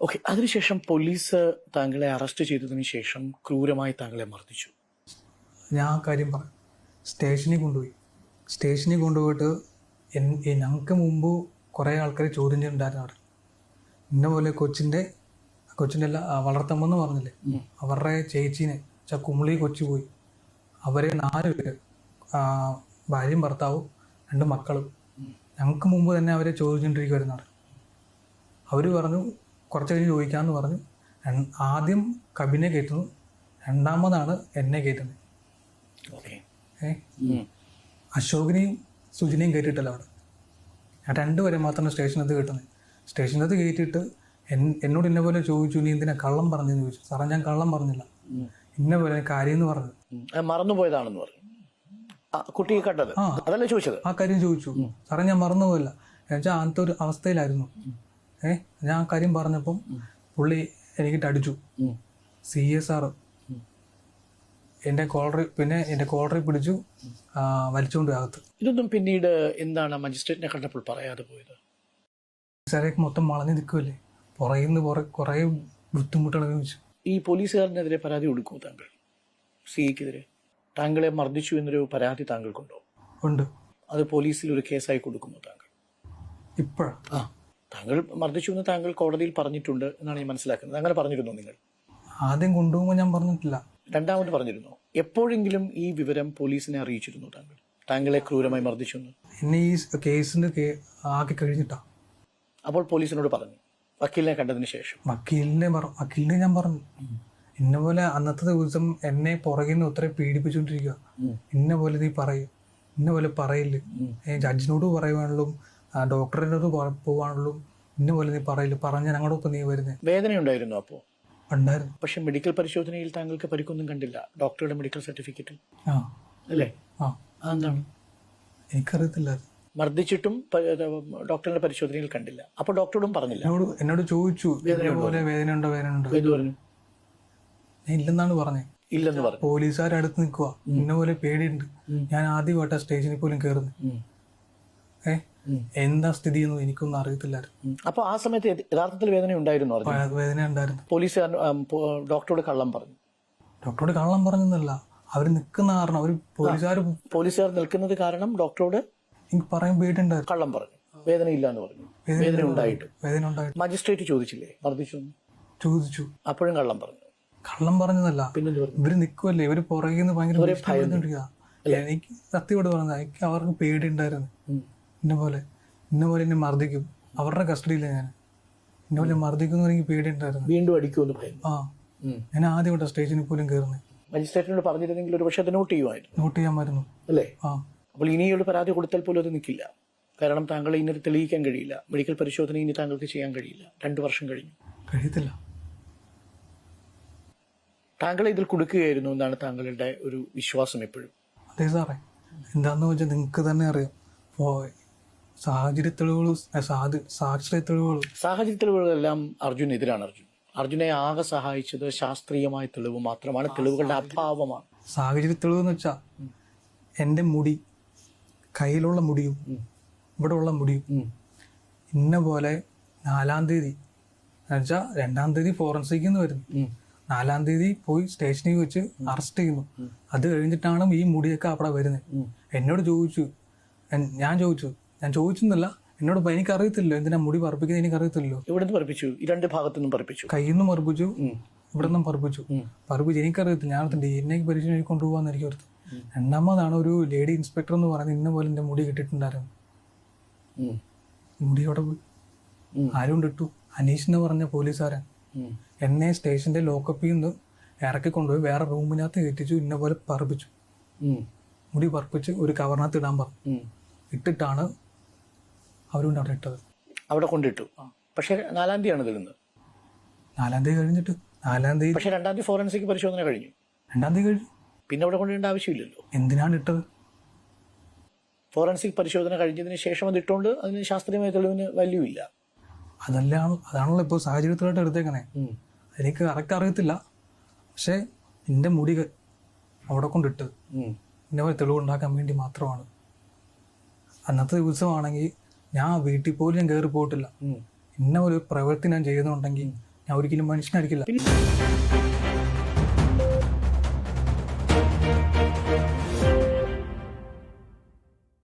Okay അതിനുശേഷം police താങ്കളെ arrest ചെയ്തതിനു ശേഷം ക്രൂരമായി താങ്കളെ മർദ്ദിച്ചു. ഞാൻ ആ കാര്യം പറഞ്ഞു സ്റ്റേഷനിൽ കൊണ്ടുപോയി. സ്റ്റേഷനിൽ കൊണ്ടുപോയിട്ട് ഞങ്ങൾക്ക് മുമ്പ് കുറേ ആൾക്കാർ ചോദ്യം ചെയ്യുന്നുണ്ടായിരുന്നു അവിടെ. ഇന്ന പോലെ കൊച്ചിന്റെ കൊച്ചിന്റെ അല്ല വളർത്തമ്മെന്ന് പറഞ്ഞില്ലേ? അവരുടെ ചേച്ചീനെ വെച്ചാൽ കുമിളി കൊച്ചു പോയി. അവരെ നാല് പേര് ഭാര്യയും ഭർത്താവും രണ്ട് മക്കളും. ഞങ്ങൾക്ക് മുമ്പ് തന്നെ അവരെ അവിടെ. അവർ പറഞ്ഞു കുറച്ച് കഴിഞ്ഞ് ചോദിക്കാമെന്ന് പറഞ്ഞ് ആദ്യം കബിനെ കയറ്റുന്നു. രണ്ടാമതാണ് എന്നെ കയറ്റുന്നത്. ഓക്കെ. ഏ? അശോകിനെയും സുജിനെയും കയറ്റിയിട്ടല്ല അവിടെ. ഞാൻ രണ്ടുപേരെ മാത്രമാണ് സ്റ്റേഷനകത്ത് കയറ്റുന്നത്. സ്റ്റേഷനകത്ത് കയറ്റിയിട്ട് എൻ എന്നോട് ഇന്ന പോലെ ചോദിച്ചു നീ എന്തിനാ കള്ളം പറഞ്ഞെന്ന് ചോദിച്ചു. സാറേ ഞാൻ കള്ളം പറഞ്ഞില്ല. ഇന്ന പോലെ കാര്യം എന്ന് പറഞ്ഞു മറന്നുപോയതാണെന്ന് പറഞ്ഞു. ആ, കുട്ടിയെ കണ്ടത്. ആ. അതല്ലേ ചോദിച്ചത്? ആ കാര്യം ചോദിച്ചു. സാറേ ഞാൻ മറന്നുപോയില്ല. എന്നുവെച്ചാൽ അങ്ങനത്തെ ഒരു അവസ്ഥയിലായിരുന്നു. ഏ ഞാൻ ആ കാര്യം പറഞ്ഞപ്പം പുള്ളി എനിക്ക് അടിച്ചു. C S R. എന്റെ കോളറി പിന്നെ എന്റെ കോളറി പിടിച്ചു വലിച്ചുകൊണ്ട് അകത്ത്. ഇതൊന്നും പിന്നീട് എന്താണ് മജിസ്ട്രേറ്റിനെ കണ്ടപ്പോൾ പറയാതെ പോയത്? സാറേക്ക് മൊത്തം വളഞ്ഞു നിൽക്കുമല്ലേ പുറകിൽ നിന്ന് കുറെ കുറേ ബുദ്ധിമുട്ടുകൾ ചോദിച്ചു ഈ പോലീസുകാരനെതിരെ പരാതി കൊടുക്കൂ താങ്കൾ? സിഐക്കെതിരെ? താങ്കളെ മർദ്ദിച്ചു എന്നൊരു പരാതി താങ്കൾക്കുണ്ടോ? ഉണ്ട്. അത് പോലീസിൽ ഒരു കേസായി കൊടുക്കുമോ താങ്കൾ? ഇപ്പോഴാ? ആ. താങ്കൾ മർദ്ദിച്ചു എന്ന് താങ്കൾ കോടതിയിൽ പറഞ്ഞിട്ടുണ്ട് എന്നാണ് ഞാൻ മനസ്സിലാക്കുന്നത്. അങ്ങനെ പറഞ്ഞിരുന്നു നിങ്ങൾ? ആദ്യം കൊണ്ടുപോകുമ്പോൾ ഞാൻ പറഞ്ഞിട്ടില്ല. രണ്ടാമത് പറഞ്ഞിരുന്നു? എപ്പോഴെങ്കിലും ഈ വിവരം പോലീസിനെ അറിയിച്ചിരുന്നു താങ്കൾ? താങ്കളെ ക്രൂരമായി മർദ്ദിച്ചു എന്ന്? എന്നെ ഈ കേസിന്റെ ആക്കി കഴിഞ്ഞിട്ടാ. അപ്പോൾ പോലീസിനോട് പറഞ്ഞു. വക്കീലിനെ കണ്ടതിന് ശേഷം. വക്കീലിനെ വക്കീലിനെ ഞാൻ പറഞ്ഞു. ഇന്ന പോലെ അന്നത്തെ ദിവസം എന്നെ പുറകിൽ നിന്ന് ഒത്തിരി പീഡിപ്പിച്ചുകൊണ്ടിരിക്കുക ഇന്ന പോലെ നീ പറയും. ഇന്ന പോലെ പറയില്ല ജഡ്ജിനോട് പറയുവാണല്ലോ ഡോക്ടറിനോട് പറ- പോവാണല്ലോ ഇന്ന പോലെ നീ പറയില്ല? പറഞ്ഞ ഞങ്ങളുടെ ഒപ്പം നീ വേദന വേദനയുണ്ടായിരുന്നു അപ്പോൾ ഉണ്ടായിരുന്നു. പക്ഷെ മെഡിക്കൽ പരിശോധനയിൽ താങ്കൾക്ക് പരിക്കൊന്നും കണ്ടില്ല. ഡോക്ടറുടെ മെഡിക്കൽ സർട്ടിഫിക്കറ്റ് ആ. അല്ലേ? ആ. അതെന്താണ്? എനിക്കറിയത്തില്ല. മർദ്ദിച്ചിട്ടും ഡോക്ടറിന്റെ ഡോക്ടറുടെ പരിശോധനയിൽ കണ്ടില്ല. അപ്പോൾ ഡോക്ടറോടും പറഞ്ഞില്ല. എന്നോട് എന്നോട് ചോദിച്ചു ഇതേപോലെ വേദന ഉണ്ടോ വേദന ഉണ്ടോ പറഞ്ഞു? ഞാൻ ഇല്ലെന്നാണ് പറഞ്ഞത് ഇല്ലെന്ന് പറഞ്ഞു. പോലീസുകാരടുത്ത് നിൽക്കുക ഇന്ന പോലെ പേടിയുണ്ട്. ഞാൻ ആദ്യമായിട്ടാ സ്റ്റേഷനിൽ പോലും കയറുന്നത്. ഉം. എന്താ സ്ഥിതി എന്ന് എനിക്കൊന്നും അറിയത്തില്ലായിരുന്നു. അപ്പൊ ആ സമയത്ത് യഥാർത്ഥത്തിൽ വേദന ഉണ്ടായിരുന്നു വേദന ഉണ്ടായിരുന്നു. പോലീസുകാരൻ ഡോക്ടറോട് കള്ളം പറഞ്ഞു. ഡോക്ടറോട് കള്ളം പറഞ്ഞെന്നല്ല. അവർ നിൽക്കുന്ന കാരണം അവർ പോലീസുകാർ പോലീസുകാർ നിൽക്കുന്നത് കാരണം ഡോക്ടറോട് എനിക്ക് പറയാൻ പേടിയുണ്ടായിരുന്നു. കള്ളം പറഞ്ഞു. വേദനയില്ല എന്ന് പറഞ്ഞു. വേദന ഉണ്ടായിട്ട്. വേദന ഉണ്ടായിട്ട്. മജിസ്ട്രേറ്റ് ചോദിച്ചില്ലേ? മർദ്ദിച്ചു ചോദിച്ചു. അപ്പോഴും കള്ളം പറഞ്ഞു. കള്ളം പറഞ്ഞതല്ല. പിന്നെ ഇവർ നിൽക്കുമല്ലേ ഇവർ പുറകിൽ നിന്ന് ഭയങ്കര എനിക്ക് സത്യം ഇവിടെ പറഞ്ഞത് എനിക്ക് അവർക്ക് പേടിയുണ്ടായിരുന്നു. ഉം. ഇന്ന പോലെ ഇന്ന പോലെ എന്നെ മർദ്ദിക്കും. അവരുടെ കസ്റ്റഡിയിലാണ് ഞാൻ. ഇന്ന പോലെ മർദ്ദിക്കും എനിക്ക് പേടിയുണ്ടായിരുന്നു. വീണ്ടും അടിക്കുമെന്ന് ഭയന്നു ആ. ഞാൻ ആദ്യം ആദ്യമായിട്ടാ സ്റ്റേജിന് പോലും കയറുന്നത് മജിസ്ട്രേറ്റിനോട് പറഞ്ഞിരുന്നെങ്കിൽ ഒരു പക്ഷേ അത് നോട്ട് ചെയ്യുമായിരുന്നു. നോട്ട് ചെയ്യാൻ മരുന്നു അല്ലേ? ആ. അപ്പോൾ ഇനിയുള്ള പരാതി കൊടുത്താൽ പോലും അത് നിൽക്കില്ല. കാരണം താങ്കൾ ഇനി തെളിയിക്കാൻ കഴിയില്ല. മെഡിക്കൽ പരിശോധന ഇനി താങ്കൾക്ക് ചെയ്യാൻ കഴിയില്ല. രണ്ടു വർഷം കഴിഞ്ഞു. കഴിയത്തില്ല. താങ്കളെ ഇതിൽ കൊടുക്കുകയായിരുന്നു എന്നാണ് താങ്കളുടെ ഒരു വിശ്വാസം എപ്പോഴും. അതെ സാറേ. എന്താന്ന് വെച്ചാൽ നിങ്ങൾക്ക് തന്നെ അറിയാം. ഓ സാഹചര്യ തെളിവുകളും സാധി സാക്ഷ്യ തെളിവുകളും സാഹചര്യ തെളിവുകളെല്ലാം അർജുനെതിരാണ് അർജുൻ. അർജുനെ ആകെ സഹായിച്ചത് ശാസ്ത്രീയമായ തെളിവ് മാത്രമാണ്. തെളിവുകളുടെ അഭാവമാണ്. സാഹചര്യ തെളിവ് എന്ന് വെച്ചാൽ എന്റെ മുടി കയ്യിലുള്ള മുടിയും ഇവിടെ ഉള്ള മുടിയും ഇന്ന പോലെ നാലാം തീയതി എന്നുവെച്ചാൽ രണ്ടാം തീയതി ഫോറൻസിക്കിൽ നിന്ന് വരുന്നു നാലാം തീയതി പോയി സ്റ്റേഷനിൽ വെച്ച് അറസ്റ്റ് ചെയ്യുന്നു. അത് കഴിഞ്ഞിട്ടാണ് ഈ മുടിയൊക്കെ അവിടെ വരുന്നത്. എന്നോട് ചോദിച്ചു ഞാൻ ചോദിച്ചു ഞാൻ ചോദിച്ചെന്നല്ല എന്നോട് എനിക്കറിയത്തില്ലോ എന്തിനാ മുടി പറപ്പിക്കുന്നത് എനിക്കറിയത്തില്ലോ ഇവിടെ നിന്ന് പറപ്പിച്ചു. ഈ രണ്ട് ഭാഗത്തുനിന്നും പറപ്പിച്ചു. കയ്യിൽ നിന്നും പറപ്പിച്ചു. ഇവിടെ നിന്നും പറപ്പിച്ചു. പറപ്പിച്ചു എനിക്കറിയത്തില്ല. ഞാൻ ഡി എൻ എ പരിശോധന കൊണ്ടുപോകാന്ന് എനിക്ക് ഓർത്തു. രണ്ടാമതാണ് ഒരു ലേഡി ഇൻസ്പെക്ടർ എന്ന് പറയുന്നത് ഇന്ന പോലെ എന്റെ മുടി കിട്ടിയിട്ടുണ്ടായിരുന്നു. മുടി അവിടെ പോയി. ആരും ഇട്ടു? അനീഷ് എന്ന് പറഞ്ഞ പോലീസുകാരൻ. എന്നെ സ്റ്റേഷന്റെ ലോക്കപ്പിൽ നിന്ന് ഇറക്കി കൊണ്ടുപോയി വേറെ റൂമിനകത്ത് കയറ്റിച്ചു ഇന്ന പോലെ പറപ്പിച്ചു. മുടി പറപ്പിച്ച് ഒരു കവറിനകത്ത് ഇടാൻ പറഞ്ഞു. ഇട്ടിട്ടാണ് അവരുകൊണ്ട് അവിടെ ഇട്ടത്. അവിടെ കൊണ്ടിട്ടു. പക്ഷേ നാലാം തീയതിയാണ് ആണ് നാലാം തീയതി കഴിഞ്ഞിട്ട് നാലാം തീയതി പക്ഷേ രണ്ടാം തീയതി ഫോറൻസിക് പരിശോധന കഴിഞ്ഞു. രണ്ടാം തീയതി കഴിഞ്ഞു. പിന്നെ അവിടെ കൊണ്ടിടേണ്ട ആവശ്യമില്ലല്ലോ. എന്തിനാണ് ഇട്ടത്? ഫോറൻസിക് പരിശോധന കഴിഞ്ഞതിന് ശേഷം അത് ഇട്ടുകൊണ്ട് അതിന് ശാസ്ത്രീയമായ തെളിവിന് വാല്യൂ ഇല്ല. അതല്ലാണ്? അതാണല്ലോ ഇപ്പോൾ സാഹചര്യത്തിലായിട്ട് എടുത്തേക്കണേ. എനിക്ക് കറക്റ്റ് അറിയത്തില്ല. പക്ഷേ എന്റെ മുടി അവിടെ കൊണ്ടിട്ട് എന്നെ പോലെ തെളിവ് തെളിവുണ്ടാക്കാൻ വേണ്ടി മാത്രമാണ്. അന്നത്തെ ദിവസമാണെങ്കിൽ ഞാൻ വീട്ടിൽ പോലും ഞാൻ കയറി പോയിട്ടില്ല. ഇന്ന ഒരു പ്രവൃത്തി ഞാൻ ചെയ്യുന്നുണ്ടെങ്കിൽ ഞാൻ ഒരിക്കലും മനുഷ്യനായിരിക്കില്ല